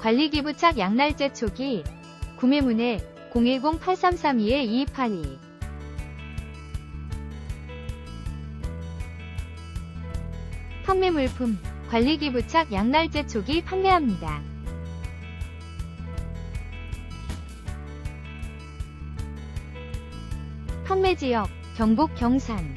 관리기부착 양날제 초기. 구매문의 010-8332-2282 판매 물품 관리기부착 양날제 초기 판매합니다. 판매 지역 경북 경산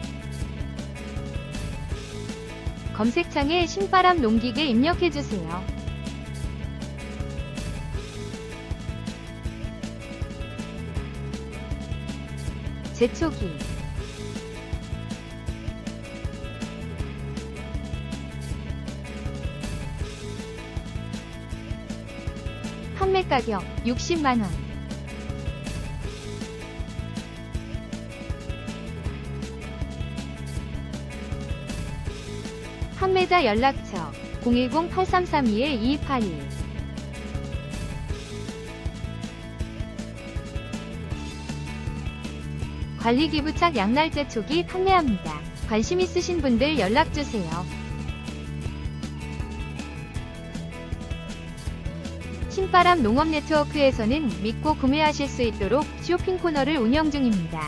검색창에 신바람 농기계 입력해주세요. 제초기 판매 가격 60만원 판매자 연락처 010-8332-2282 관리기부착 양날제 초기 판매합니다. 관심 있으신 분들 연락주세요. 신바람 농업 네트워크에서는 믿고 구매하실 수 있도록 쇼핑 코너를 운영 중입니다.